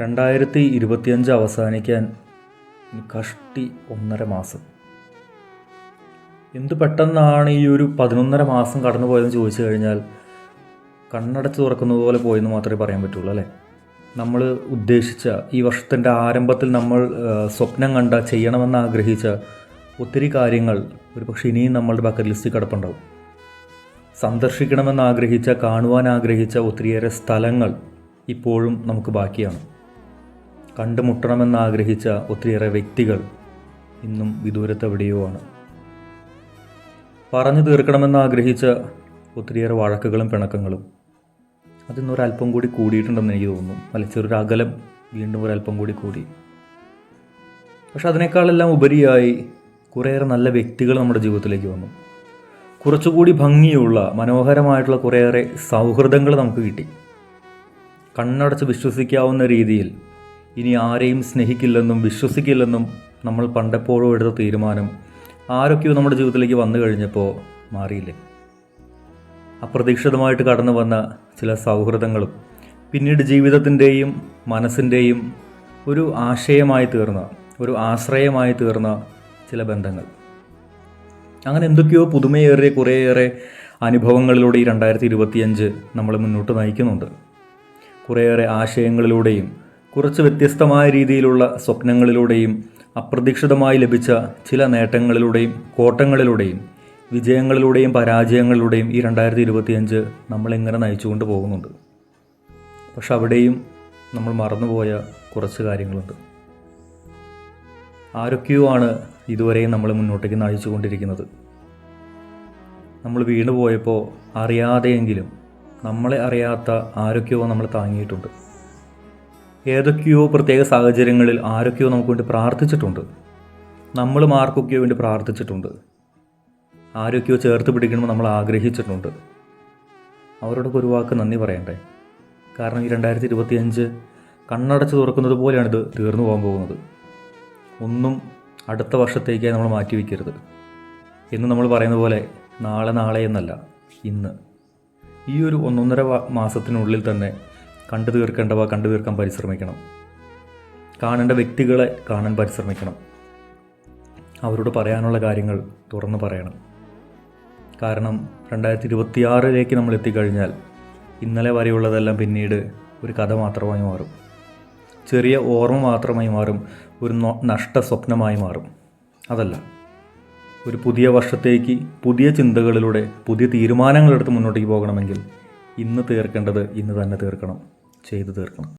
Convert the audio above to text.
രണ്ടായിരത്തി ഇരുപത്തിയഞ്ച് അവസാനിക്കാൻ കഷ്ടി ഒന്നര മാസം. എന്ത് പെട്ടെന്നാണ് ഈ ഒരു പതിനൊന്നര മാസം കടന്നു പോയതെന്ന് ചോദിച്ചു കഴിഞ്ഞാൽ കണ്ണടച്ച് തുറക്കുന്നത് പോലെ പോയെന്ന് മാത്രമേ പറയാൻ പറ്റുള്ളൂ അല്ലേ? നമ്മൾ ഉദ്ദേശിച്ച ഈ വർഷത്തിന്റെ ആരംഭത്തിൽ നമ്മൾ സ്വപ്നം കണ്ട ചെയ്യണമെന്ന് ആഗ്രഹിച്ച ഒത്തിരി കാര്യങ്ങൾ ഒരു പക്ഷേ ഇനിയും നമ്മളുടെ ബക്കറ്റ് ലിസ്റ്റിൽ കിടപ്പുണ്ടാവും. സന്ദർശിക്കണമെന്ന് ആഗ്രഹിച്ച കാണുവാൻ ആഗ്രഹിച്ച ഒത്തിരിയേറെ സ്ഥലങ്ങൾ ഇപ്പോഴും നമുക്ക് ബാക്കിയാണ്. കണ്ടുമുട്ടണമെന്ന് ആഗ്രഹിച്ച ഒത്തിരിയേറെ വ്യക്തികൾ ഇന്നും വിദൂരത്തെവിടെയോ ആണ്. പറഞ്ഞു തീർക്കണമെന്ന് ആഗ്രഹിച്ച ഒത്തിരിയേറെ വഴക്കുകളും പിണക്കങ്ങളും. അതിന്നൊരല്പം കൂടി കൂടിയിട്ടുണ്ടെന്ന് എനിക്ക് തോന്നുന്നു. അല്ല ചെറിയൊരു അകലം വീണ്ടും ഒരല്പം കൂടി കൂടി. പക്ഷെ അതിനേക്കാളെല്ലാം ഉപരിയായി കുറേയേറെ നല്ല വ്യക്തികൾ നമ്മുടെ ജീവിതത്തിലേക്ക് വന്നു. കുറച്ചുകൂടി ഭംഗിയുള്ള മനോഹരമായിട്ടുള്ള കുറേയേറെ സൗഹൃദങ്ങൾ നമുക്ക് കിട്ടി. കണ്ണടച്ച് വിശ്വസിക്കാവുന്ന രീതിയിൽ ഇനി ആരെയും സ്നേഹിക്കില്ലെന്നും വിശ്വസിക്കില്ലെന്നും നമ്മൾ പണ്ടെപ്പോഴും എടുത്ത തീരുമാനം ആരൊക്കെയോ നമ്മുടെ ജീവിതത്തിലേക്ക് വന്നു കഴിഞ്ഞപ്പോൾ മാറിയില്ലേ? അപ്രതീക്ഷിതമായിട്ട് കടന്നു വന്ന ചില സൗഹൃദങ്ങളും പിന്നീട് ജീവിതത്തിന്റെയും മനസ്സിന്റെയും ഒരു ആശയമായി തീർന്ന ഒരു ആശ്രയമായി തീർന്ന ചില ബന്ധങ്ങൾ. അങ്ങനെ എന്തൊക്കെയോ പുതുമയേറിയ കുറേയേറെ അനുഭവങ്ങളിലൂടെ ഈ രണ്ടായിരത്തി ഇരുപത്തിയഞ്ച് നമ്മളെ മുന്നോട്ട് നയിക്കുന്നുണ്ട്. കുറേയേറെ ആശയങ്ങളിലൂടെയും കുറച്ച് വ്യത്യസ്തമായ രീതിയിലുള്ള സ്വപ്നങ്ങളിലൂടെയും അപ്രതീക്ഷിതമായി ലഭിച്ച ചില നേട്ടങ്ങളിലൂടെയും കോട്ടങ്ങളിലൂടെയും വിജയങ്ങളിലൂടെയും പരാജയങ്ങളിലൂടെയും ഈ രണ്ടായിരത്തി ഇരുപത്തിയഞ്ച് നമ്മളെങ്ങനെ നയിച്ചുകൊണ്ട് പോകുന്നുണ്ട്. പക്ഷെ അവിടെയും നമ്മൾ മറന്നുപോയ കുറച്ച് കാര്യങ്ങളുണ്ട്. ആരൊക്കെയോ ആണ് ഇതുവരെയും നമ്മൾ മുന്നോട്ടേക്ക് നയിച്ചുകൊണ്ടിരിക്കുന്നത്. നമ്മൾ വീണു പോയപ്പോൾ അറിയാതെയെങ്കിലും നമ്മളെ അറിയാത്ത ആരൊക്കെയോ നമ്മൾ താങ്ങിയിട്ടുണ്ട്. ഏതൊക്കെയോ പ്രത്യേക സാഹചര്യങ്ങളിൽ ആരൊക്കെയോ നമുക്ക് വേണ്ടി പ്രാർത്ഥിച്ചിട്ടുണ്ട്. നമ്മൾ ആർക്കൊക്കെയോ വേണ്ടി പ്രാർത്ഥിച്ചിട്ടുണ്ട്. ആരൊക്കെയോ ചേർത്ത് പിടിക്കണമെന്ന് നമ്മൾ ആഗ്രഹിച്ചിട്ടുണ്ട്. അവരോടൊക്കെ ഒരു വാക്ക് നന്ദി പറയണ്ടേ? കാരണം ഈ രണ്ടായിരത്തി ഇരുപത്തിയഞ്ച് കണ്ണടച്ച് തുറക്കുന്നത് പോലെയാണിത് തീർന്നു പോകാൻ പോകുന്നത്. ഒന്നും അടുത്ത വർഷത്തേക്കായി നമ്മൾ മാറ്റി വയ്ക്കരുത് എന്ന് നമ്മൾ പറയുന്ന പോലെ നാളെ നാളെ എന്നല്ല ഇന്ന്. ഈ ഒരു ഒന്നൊന്നര മാസത്തിനുള്ളിൽ തന്നെ കണ്ടു തീർക്കേണ്ടവ കണ്ടു തീർക്കാൻ പരിശ്രമിക്കണം. കാണേണ്ട വ്യക്തികളെ കാണാൻ പരിശ്രമിക്കണം. അവരോട് പറയാനുള്ള കാര്യങ്ങൾ തുറന്നു പറയണം. കാരണം രണ്ടായിരത്തി ഇരുപത്തിയാറിലേക്ക് നമ്മൾ എത്തിക്കഴിഞ്ഞാൽ ഇന്നലെ വരെയുള്ളതെല്ലാം പിന്നീട് ഒരു കഥ മാത്രമായി മാറും. ചെറിയ ഓർമ്മ മാത്രമായി മാറും. ഒരു നഷ്ട സ്വപ്നമായി മാറും. അതല്ല ഒരു പുതിയ വർഷത്തേക്ക് പുതിയ ചിന്തകളിലൂടെ പുതിയ തീരുമാനങ്ങളെടുത്ത് മുന്നോട്ടേക്ക് പോകണമെങ്കിൽ ഇന്ന് തീർക്കേണ്ടത് ഇന്ന് തന്നെ തീർക്കണം. ചെയ്തു തീർക്കണം.